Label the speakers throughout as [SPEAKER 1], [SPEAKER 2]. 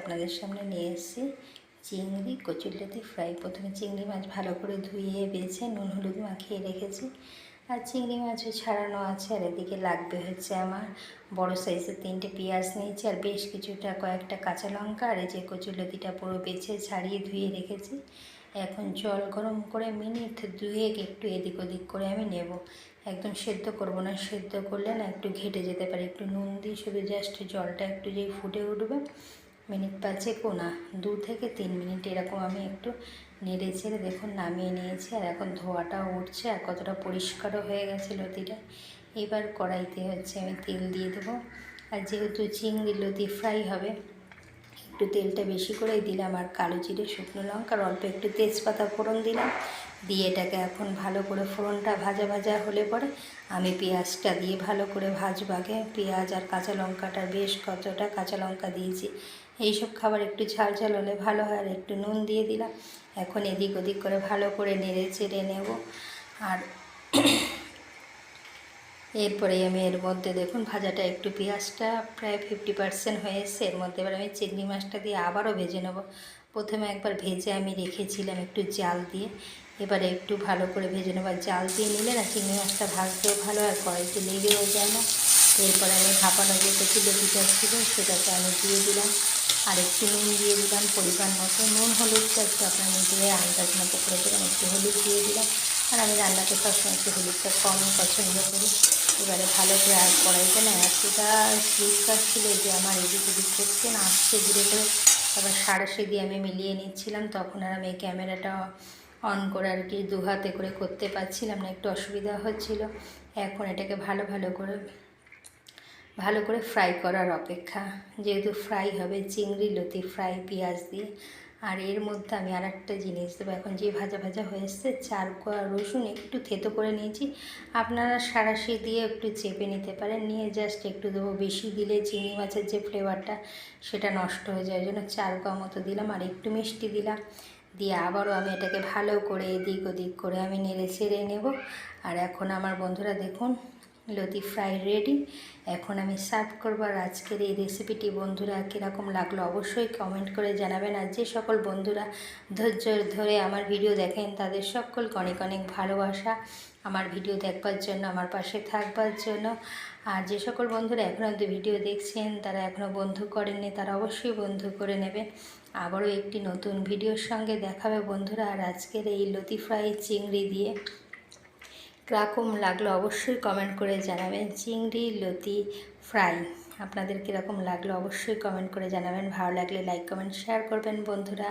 [SPEAKER 1] আপনাদের সামনে নিয়ে এসেছি চিংড়ি কচুরলতি ফ্রাই প্রথমে চিংড়ি মাছ ভালো করে ধুয়ে, বেছে, নুন, হলুদ মাখিয়ে রেখেছি। আর চিংড়ি মাছও ছাড়ানো আছে, আর এদিকে লাগবে হচ্ছে আমার বড় সাইজের তিনটে পেঁয়াজ নিয়েছি, আর বেশ কিছুটা কয়েকটা কাঁচা লঙ্কা, আর এই যে কচুরলতিটা পুরো বেছে, ছাড়িয়ে ধুয়ে রেখেছি। এখন জল গরম করে মিনিট দুয়েক একটু এদিক ওদিক করে আমি নেব। একদম সেদ্ধ করব না, সেদ্ধ করলে না একটু ঘেটে যেতে পারে। একটু নুন দিয়ে শুধু জাস্ট জলটা একটু যেই ফুটে উঠবে, মিনিট পাঁচেকও না, দু থেকে তিন মিনিট এরকম আমি একটু নেড়ে ছেড়ে দেখুন নামিয়ে নিয়েছি। আর এখন ধোয়াটাও উঠছে আর কতটা পরিষ্কারও হয়ে গেছে লতিটা। এবার কড়াইতে হচ্ছে আমি তেল দিয়ে দেবো। আর যেহেতু চিংড়ি লতি ফ্রাই হবে একটু তেলটা বেশি করেই দিলাম আর কালো জিরে, শুকনো লঙ্কার অল্প একটু তেজপাতা ফোড়ন দিলাম। দিয়ে এটাকে এখন ভালো করে ফোড়নটা ভাজা ভাজা হলে পরে আমি পেঁয়াজটা দিয়ে ভালো করে ভাজবো আগে। পেঁয়াজ আর কাঁচা লঙ্কাটা বেশ কতটা কাঁচা লঙ্কা দিয়েছি। এইসব খাবার একটু ঝাল ঝাল হলে ভালো হয় আর একটু নুন দিয়ে দিলাম। এখন এদিক ওদিক করে ভালো করে নেড়ে চেড়ে নেব। আর এরপরে আমি এর মধ্যে দেখুন ভাজাটা একটু পেঁয়াজটা প্রায় ফিফটি পার্সেন্ট হয়ে এসছে। এর মধ্যে এবার আমি চিংড়ি মাছটা দিয়ে আবারও ভেজে নেব। প্রথমে একবার ভেজে আমি রেখেছিলাম একটু জাল দিয়ে। এবারে একটু ভালো করে ভেজে নেব। জাল দিয়ে নিলে না চিংড়ি মাছটা ভাজতেও ভালো আর কড়াইতে লেগেও যায় না। এরপরে আমি ভাপানো যে কচি লতিটা ছিল সেটাকে আমি দিয়ে দিলাম। আর একটু নুন দিয়ে দিলাম। পরিমাণ মতো নুন, হলুদটা একটু আপনার নিজে আন্দাজ মতো করে দিলাম। একটু হলুদ দিয়ে দিলাম। আর আমি রান্নাতে সবসময় একটু হলুদটা কম পছন্দ করি। এবারে ভালো করে আর কড়াইতে না এতটা পরিষ্কার ছিল যে আমার এদিক ওদিক করতে না আসছে ঘুরে করে তারপর সাড়ে দিয়ে আমি মিলিয়ে নিচ্ছিলাম। তখন আর আমি এই ক্যামেরাটা অন করে আর কি দু হাতে করে করতে পারছিলাম না, একটু অসুবিধা হচ্ছিল। এখন এটাকে ভালো ভালো করে ভালো করে ফ্রাই করার অপেক্ষা। যেহেতু ফ্রাই হবে চিংড়ি, লতি ফ্রাই পেঁয়াজ দিয়ে। আর এর মধ্যে আমি আর একটা জিনিস দেবো। এখন যে ভাজা ভাজা হয়ে এসছে, চার কোয়া রসুন একটু থেতো করে নিয়েছি। আপনারা সারাশি দিয়ে একটু চেপে নিতে পারেন। নিয়ে জাস্ট একটু দেবো বেশি দিলে চিংড়ি মাছের যে ফ্লেভারটা সেটা নষ্ট হয়ে যায়। জন্য চার কোয়া মতো দিলাম আর একটু মিষ্টি দিলাম। দিয়ে আবারও আমি এটাকে ভালো করে এদিক ওদিক করে আমি নেড়ে ছেড়ে নেব। আর এখন আমার বন্ধুরা দেখুন লতি ফ্রাই রেডি। এখন আমি সার্ভ করব আর আজকের এই রেসিপিটি বন্ধুরা কীরকম লাগল অবশ্যই কমেন্ট করে জানাবেন। আর যে সকল বন্ধুরা ধৈর্য ধরে আমার ভিডিও দেখেন, তাদের সকলকে অনেক অনেক ভালোবাসা। আমার ভিডিও দেখবার জন্য, আমার পাশে থাকবার জন্য। আর যে সকল বন্ধুরা এখনও অব্দি ভিডিও দেখছেন, তারা এখনও বন্ধু করেননি, তারা অবশ্যই বন্ধু করে নেবেন। আবারও একটি নতুন ভিডিওর সঙ্গে দেখাবে বন্ধুরা। আর আজকের এই লতি ফ্রাই চিংড়ি দিয়ে কীরকম লাগল অবশ্যই কমেন্ট করে জানাবেন। চিংড়ি, লতি ফ্রাই আপনাদের কীরকম লাগল অবশ্যই কমেন্ট করে জানাবেন। ভালো লাগলে লাইক কমেন্ট শেয়ার করবেন বন্ধুরা।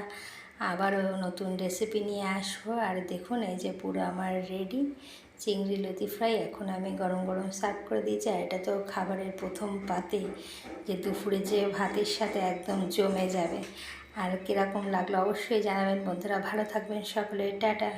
[SPEAKER 1] আবারও নতুন রেসিপি নিয়ে আসব। আর দেখুন, এই যে পুরো আমার রেডি চিংড়ি, লতি ফ্রাই এখন আমি গরম গরম সার্ভ করে দিয়েছি। আর এটা তো খাবারের প্রথম পাতে যে দুপুরে যে ভাতের সাথে একদম জমে যাবে। আর কীরকম লাগল অবশ্যই জানাবেন বন্ধুরা। ভালো থাকবেন সকলে। টাটা।